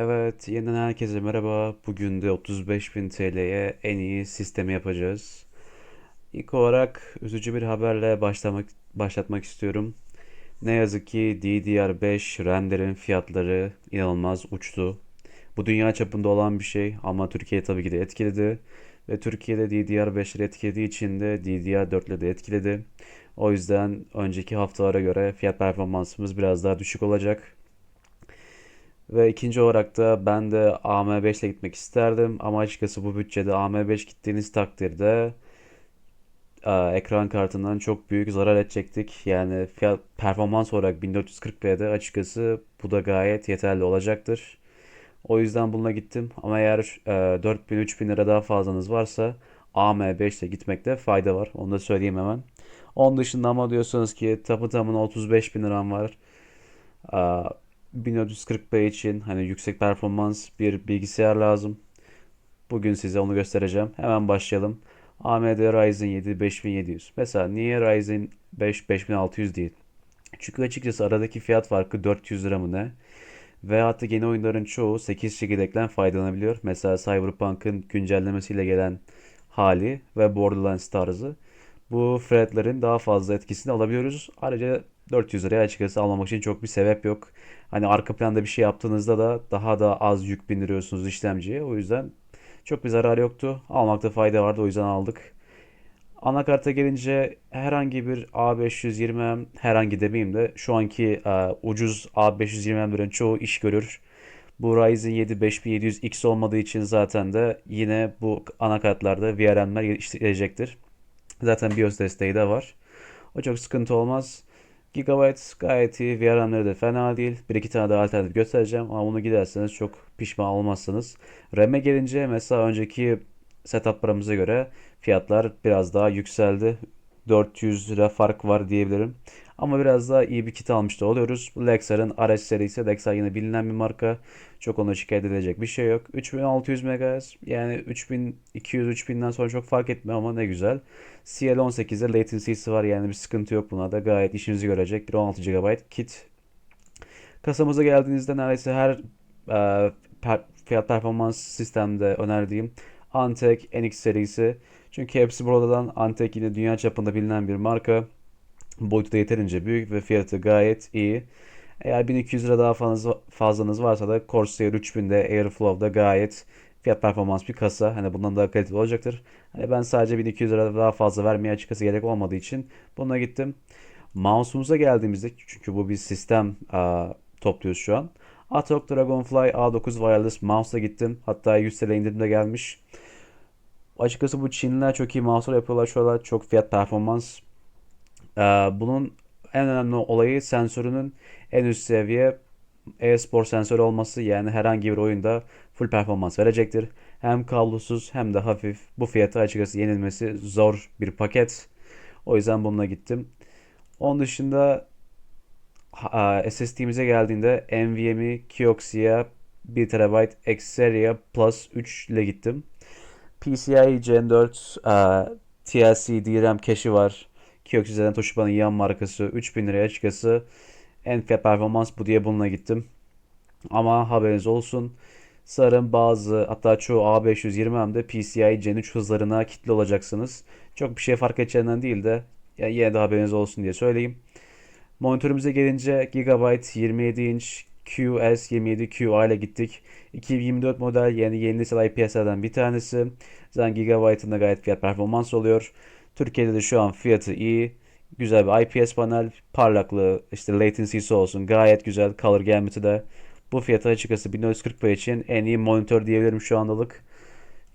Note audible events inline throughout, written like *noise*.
Evet, yeniden herkese merhaba. Bugün de 35.000 TL'ye en iyi sistemi yapacağız. İlk olarak üzücü bir haberle başlamak başlatmak istiyorum. Ne yazık ki DDR5 render'in fiyatları inanılmaz uçtu. Bu dünya çapında olan bir şey ama Türkiye tabii ki de etkiledi. Ve Türkiye'de DDR5'leri etkilediği için de DDR4'leri de etkiledi. O yüzden önceki haftalara göre fiyat performansımız biraz daha düşük olacak. Ve ikinci olarak da ben de AM5 ile gitmek isterdim. Ama açıkçası bu bütçede AM5 gittiğiniz takdirde e, ekran kartından çok büyük zarar edecektik. Yani fiyat performans olarak 1440p'de açıkçası bu da gayet yeterli olacaktır. O yüzden bununla gittim. Ama eğer e, 4000-3000 lira daha fazlanız varsa AM5 ile gitmekte fayda var. Onu da söyleyeyim hemen. Onun dışında ama diyorsanız ki tapı tamına 35 bin liram var. 1440p için hani yüksek performans bir bilgisayar lazım. Bugün size onu göstereceğim. Hemen başlayalım. AMD Ryzen 7 5700. Mesela niye Ryzen 5 5600 değil? Çünkü açıkçası aradaki fiyat farkı 400 lira mı ne? Ve hatta yeni oyunların çoğu 8 çekirdekten faydalanabiliyor. Mesela Cyberpunk'ın güncellemesiyle gelen hali ve Borderlands tarzı. Bu fretlerin daha fazla etkisini alabiliyoruz. Ayrıca 400 liraya açıkçası almamak için çok bir sebep yok. Hani arka planda bir şey yaptığınızda da daha da az yük bindiriyorsunuz işlemciye. O yüzden çok bir zarar yoktu. Almakta fayda vardı o yüzden aldık. Anakarta gelince herhangi bir A520M herhangi demeyeyim de şu anki e, ucuz A520M'lerin çoğu iş görür. Bu Ryzen 7 5700X olmadığı için zaten de yine bu anakartlarda VRM'ler geliştirilecektir. Zaten BIOS desteği de var. O çok sıkıntı olmaz. Gigabyte gayet iyi. VRM'leri de fena değil. Bir iki tane de alternatif göstereceğim ama bunu giderseniz çok pişman olmazsınız. RAM'e gelince mesela önceki setuplarımıza göre fiyatlar biraz daha yükseldi. 400 lira fark var diyebilirim. Ama biraz daha iyi bir kit almış da oluyoruz. Lexar'ın RS serisi. Lexar yine bilinen bir marka. Çok ona şikayet edilecek bir şey yok. 3600 MHz yani 3200-3000'den sonra çok fark etmiyor ama ne güzel. CL18'de latency'si var yani bir sıkıntı yok buna da gayet işinizi görecek bir 16 GB kit. Kasamıza geldiğinizde neredeyse her e, per, fiyat performans sistemde önerdiğim Antec NX serisi. Çünkü hepsi buradan Antec yine dünya çapında bilinen bir marka. Boyutu da yeterince büyük ve fiyatı gayet iyi. Eğer 1200 lira daha fazla, fazlanız varsa da Corsair 3000'de Airflow'da gayet fiyat performans bir kasa. Hani bundan daha kaliteli olacaktır. Hani ben sadece 1200 lira daha fazla vermeye açıkçası gerek olmadığı için buna gittim. Mouse'umuza geldiğimizde çünkü bu bir sistem a, topluyoruz şu an. Atok Dragonfly A9 Wireless Mouse'la gittim. Hatta 100 TL indirimde gelmiş. Açıkçası bu Çinliler çok iyi mouse'lar yapıyorlar şu aralar. Çok fiyat performans. Ee, bunun en önemli olayı sensörünün en üst seviye e-spor sensörü olması yani herhangi bir oyunda full performans verecektir. Hem kablosuz hem de hafif. Bu fiyata açıkçası yenilmesi zor bir paket. O yüzden bununla gittim. Onun dışında SSD'mize geldiğinde NVMe Kioxia 1 TB Xperia Plus 3 ile gittim. PCIe Gen 4 TLC DRAM cache'i var. Kioxia'dan Toshiba'nın yan markası 3000 liraya açıkçası en fiyat performans bu diye bununla gittim. Ama haberiniz olsun. Sanırım bazı hatta çoğu A520M'de PCIe Gen 3 hızlarına kitli olacaksınız. Çok bir şey fark edeceğinden değil de yani yine de haberiniz olsun diye söyleyeyim. Monitörümüze gelince Gigabyte 27 inç QS27QA ile gittik. 2024 model yeni yeni nesil IPS'lerden bir tanesi. Zaten Gigabyte'ın da gayet fiyat performans oluyor. Türkiye'de de şu an fiyatı iyi. Güzel bir IPS panel, parlaklığı, işte latency'si olsun gayet güzel. Color gamutu da bu fiyata açıkçası 1440p için en iyi monitör diyebilirim şu andalık.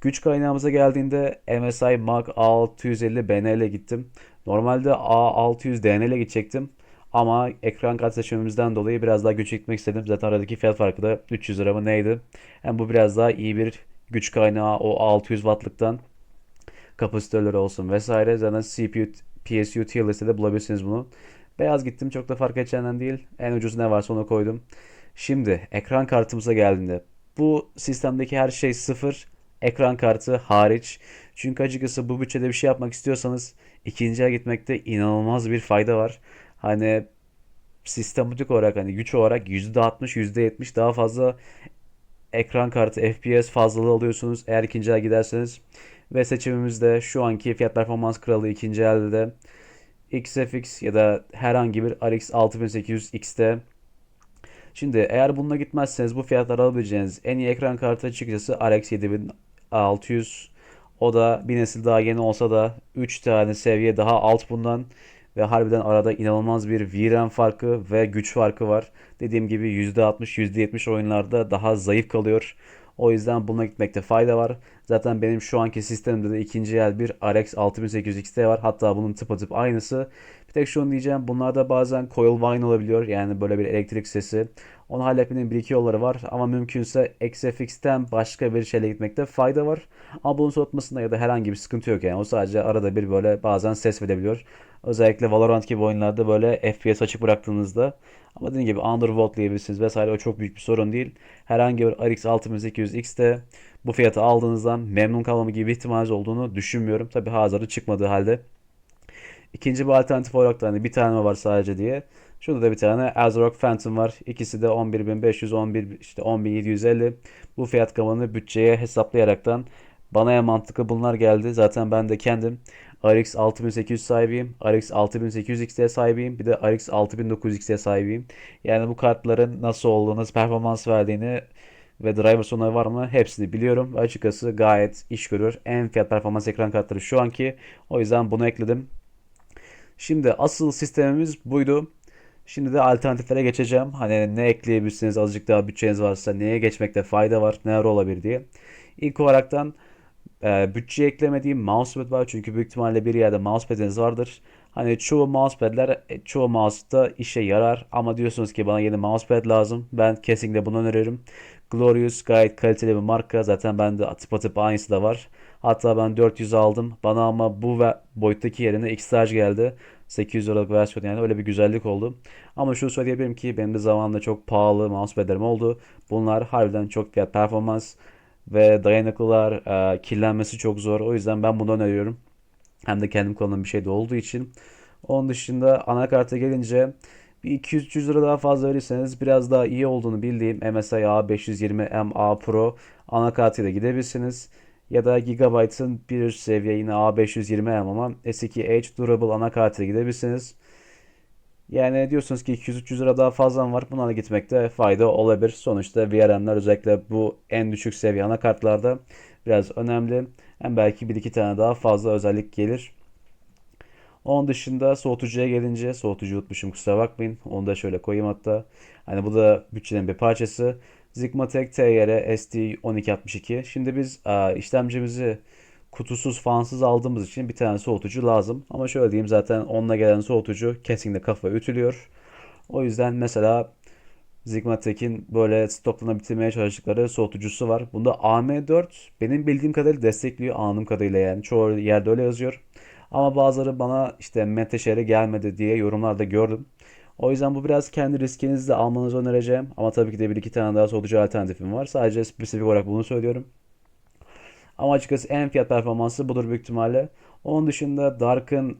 Güç kaynağımıza geldiğinde MSI Mag A650 BN ile gittim. Normalde A600 DN ile gidecektim. Ama ekran kart seçimimizden dolayı biraz daha güç gitmek istedim. Zaten aradaki fiyat farkı da 300 lira mı neydi? Hem bu biraz daha iyi bir güç kaynağı o 600 wattlıktan kapasitörleri olsun vesaire. Zaten CPU, PSU tier listede bulabilirsiniz bunu. Beyaz gittim çok da fark edeceğinden değil. En ucuz ne varsa onu koydum. Şimdi ekran kartımıza geldiğinde bu sistemdeki her şey sıfır. Ekran kartı hariç. Çünkü açıkçası bu bütçede bir şey yapmak istiyorsanız ikinci el gitmekte inanılmaz bir fayda var. Hani sistematik olarak hani güç olarak %60 %70 daha fazla ekran kartı FPS fazlalığı alıyorsunuz eğer ikinci el giderseniz. Ve seçimimizde şu anki fiyat performans kralı ikinci elde de XFX ya da herhangi bir RX 6800 XT. Şimdi eğer bununla gitmezseniz bu fiyatlara alabileceğiniz en iyi ekran kartı açıkçası RX 7600. O da bir nesil daha yeni olsa da 3 tane seviye daha alt bundan. Ve harbiden arada inanılmaz bir VRAM farkı ve güç farkı var. Dediğim gibi %60, %70 oyunlarda daha zayıf kalıyor. O yüzden buna gitmekte fayda var. Zaten benim şu anki sistemimde de ikinci el bir RX 6800 XT var. Hatta bunun tıpatıp aynısı. Bir tek şunu diyeceğim. Bunlarda bazen coil whine olabiliyor. Yani böyle bir elektrik sesi. Onu halletmenin bir iki yolları var. Ama mümkünse XFX'ten başka bir şeyle gitmekte fayda var. Ama bunun soğutmasında ya da herhangi bir sıkıntı yok yani. O sadece arada bir böyle bazen ses verebiliyor. Özellikle Valorant gibi oyunlarda böyle FPS açık bıraktığınızda ama dediğim gibi undervoltlayabilirsiniz vesaire o çok büyük bir sorun değil. Herhangi bir RX 6800 X'te bu fiyatı aldığınızdan memnun kalmamı gibi ihtimaliniz olduğunu düşünmüyorum. Tabi hazırı çıkmadığı halde. İkinci bir alternatif olarak da hani bir tane var sadece diye. Şurada da bir tane Azeroth Phantom var. İkisi de 11.500, 11 işte 10.750. Bu fiyat gamını bütçeye hesaplayaraktan bana en mantıklı bunlar geldi. Zaten ben de kendim RX 6800 sahibiyim. RX 6800 XT sahibiyim. Bir de RX 6900 XT sahibiyim. Yani bu kartların nasıl olduğunu, performans verdiğini ve driver sorunları var mı hepsini biliyorum. Açıkçası gayet iş görür. En fiyat performans ekran kartları şu anki. O yüzden bunu ekledim. Şimdi asıl sistemimiz buydu. Şimdi de alternatiflere geçeceğim. Hani ne ekleyebilirsiniz azıcık daha bütçeniz varsa neye geçmekte fayda var, neler olabilir diye. İlk olaraktan e, bütçe eklemediğim mousepad var. Çünkü büyük ihtimalle bir yerde mousepad'iniz vardır. Hani çoğu mousepad'ler e, çoğu mouse'da işe yarar. Ama diyorsunuz ki bana yeni mousepad lazım. Ben kesinlikle bunu öneririm. Glorious gayet kaliteli bir marka. Zaten bende atıp atıp aynısı da var. Hatta ben 400 aldım. Bana ama bu ve boyuttaki yerine X-Large geldi. 800 liralık versiyon yani öyle bir güzellik oldu. Ama şunu söyleyebilirim ki benim de zamanında çok pahalı mousepad'lerim oldu. Bunlar harbiden çok fiyat performans ve dayanıklılar, e, kirlenmesi çok zor. O yüzden ben bunu öneriyorum. Hem de kendim kullandığım bir şey de olduğu için. Onun dışında anakarta gelince bir 200-300 lira daha fazla verirseniz biraz daha iyi olduğunu bildiğim MSI A520M A Pro anakartıyla gidebilirsiniz. Ya da Gigabyte'ın bir seviye yine A520M ama S2H Durable anakartıyla gidebilirsiniz. Yani diyorsunuz ki 200-300 lira daha fazla var. Bunlara gitmekte fayda olabilir. Sonuçta VRM'ler özellikle bu en düşük seviye anakartlarda biraz önemli. Hem belki bir iki tane daha fazla özellik gelir. Onun dışında soğutucuya gelince soğutucu unutmuşum kusura bakmayın. Onu da şöyle koyayım hatta. Hani bu da bütçenin bir parçası. Zigmatek TR ST 1262. Şimdi biz işlemcimizi kutusuz fansız aldığımız için bir tane soğutucu lazım. Ama şöyle diyeyim zaten onunla gelen soğutucu kesinlikle kafa ütülüyor. O yüzden mesela Zigmatek'in böyle stoklarına bitirmeye çalıştıkları soğutucusu var. Bunda AM4 benim bildiğim kadarıyla destekliyor anladığım kadarıyla yani. Çoğu yerde öyle yazıyor. Ama bazıları bana işte menteşeyle gelmedi diye yorumlarda gördüm. O yüzden bu biraz kendi riskinizle almanızı önereceğim. Ama tabii ki de bir iki tane daha soğutucu alternatifim var. Sadece spesifik olarak bunu söylüyorum. Ama açıkçası en fiyat performansı budur büyük ihtimalle. Onun dışında Dark'ın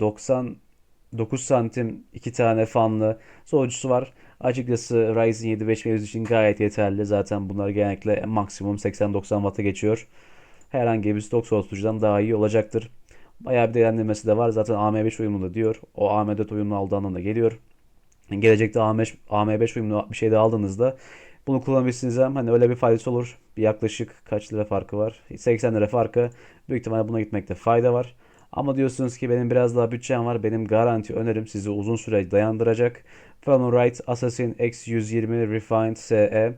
99 santim iki tane fanlı soğucusu var. Açıkçası Ryzen 7 5500 için gayet yeterli. Zaten bunlar genellikle maksimum 80-90 Watt'a geçiyor. Herhangi bir stok soğutucudan daha iyi olacaktır. Bayağı bir değerlendirmesi de var. Zaten AM5 uyumlu da diyor. O AM4 uyumlu aldığı anlamına geliyor. Gelecekte AM5, AM5 uyumlu bir şey de aldığınızda bunu kullanabilirsiniz hem hani öyle bir faydası olur. Bir yaklaşık kaç lira farkı var? 80 lira farkı. Büyük ihtimalle buna gitmekte fayda var. Ama diyorsunuz ki benim biraz daha bütçem var. Benim garanti önerim sizi uzun süre dayandıracak. Fahrenheit Assassin X120 Refined SE.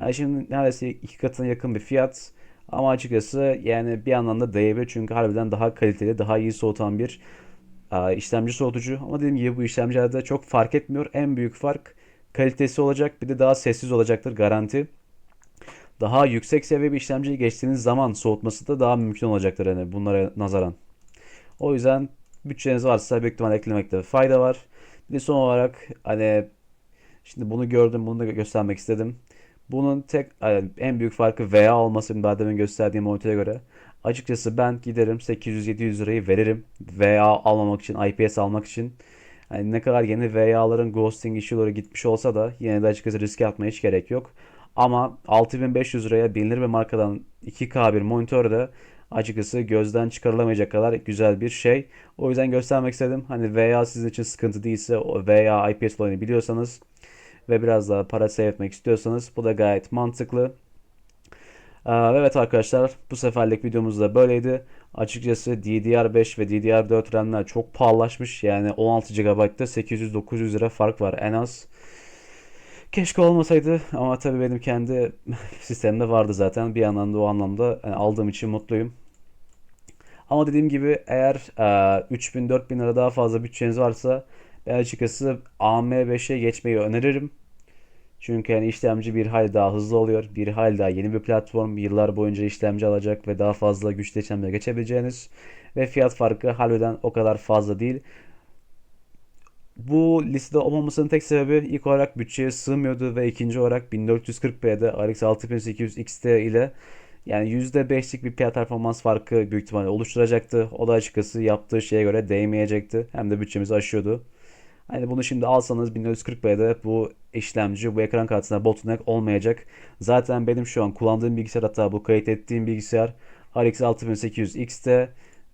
Yani şimdi neredeyse iki katına yakın bir fiyat. Ama açıkçası yani bir anlamda değebilir. Çünkü harbiden daha kaliteli, daha iyi soğutan bir işlemci soğutucu. Ama dediğim gibi bu işlemcilerde çok fark etmiyor. En büyük fark kalitesi olacak. Bir de daha sessiz olacaktır garanti. Daha yüksek seviye bir işlemciyi geçtiğiniz zaman soğutması da daha mümkün olacaktır hani bunlara nazaran. O yüzden bütçeniz varsa büyük ihtimalle eklemekte fayda var. Bir de son olarak hani şimdi bunu gördüm bunu da göstermek istedim. Bunun tek en büyük farkı VA olması daha demin gösterdiğim monitöre göre. Açıkçası ben giderim 800-700 lirayı veririm VA almamak için, IPS almak için. Yani ne kadar yeni VA'ların ghosting issue'ları gitmiş olsa da yine de açıkçası riske atmaya hiç gerek yok. Ama 6500 liraya bilinir bir markadan 2K bir monitör de açıkçası gözden çıkarılamayacak kadar güzel bir şey. O yüzden göstermek istedim. Hani veya sizin için sıkıntı değilse veya IPS olayını biliyorsanız ve biraz daha para save etmek istiyorsanız bu da gayet mantıklı. Ee, Evet arkadaşlar bu seferlik videomuz da böyleydi. Açıkçası DDR5 ve DDR4 RAM'ler çok pahalılaşmış. Yani 16 GB'da 800-900 lira fark var en az. Keşke olmasaydı ama tabii benim kendi *laughs* sistemimde vardı zaten. Bir yandan da o anlamda yani aldığım için mutluyum. Ama dediğim gibi eğer e, 3000-4000 lira daha fazla bütçeniz varsa ben açıkçası AM5'e geçmeyi öneririm. Çünkü yani işlemci bir hal daha hızlı oluyor. Bir hal daha yeni bir platform. Yıllar boyunca işlemci alacak ve daha fazla güçlü işlemlere geçebileceğiniz. Ve fiyat farkı harbiden o kadar fazla değil. Bu listede olmamasının tek sebebi ilk olarak bütçeye sığmıyordu ve ikinci olarak 1440p'de RX 6800 XT ile yani %5'lik bir fiyat performans farkı büyük ihtimalle oluşturacaktı. O da açıkçası yaptığı şeye göre değmeyecekti. Hem de bütçemizi aşıyordu. Hani bunu şimdi alsanız 1440p'de bu işlemci, bu ekran kartına bottleneck olmayacak. Zaten benim şu an kullandığım bilgisayar hatta bu kayıt ettiğim bilgisayar RX 6800 XT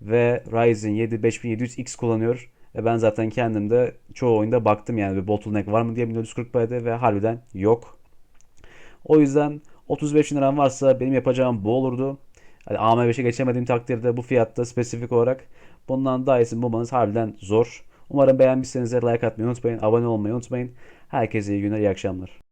ve Ryzen 7 5700X kullanıyor. Ve ben zaten kendim de çoğu oyunda baktım yani bir bottleneck var mı diye 1440p'de ve harbiden yok. O yüzden 35 bin liram varsa benim yapacağım bu olurdu. Hani AM5'e geçemediğim takdirde bu fiyatta spesifik olarak bundan daha iyisini bulmanız harbiden zor. Umarım beğenmişseniz like atmayı unutmayın, abone olmayı unutmayın. Herkese iyi günler, iyi akşamlar.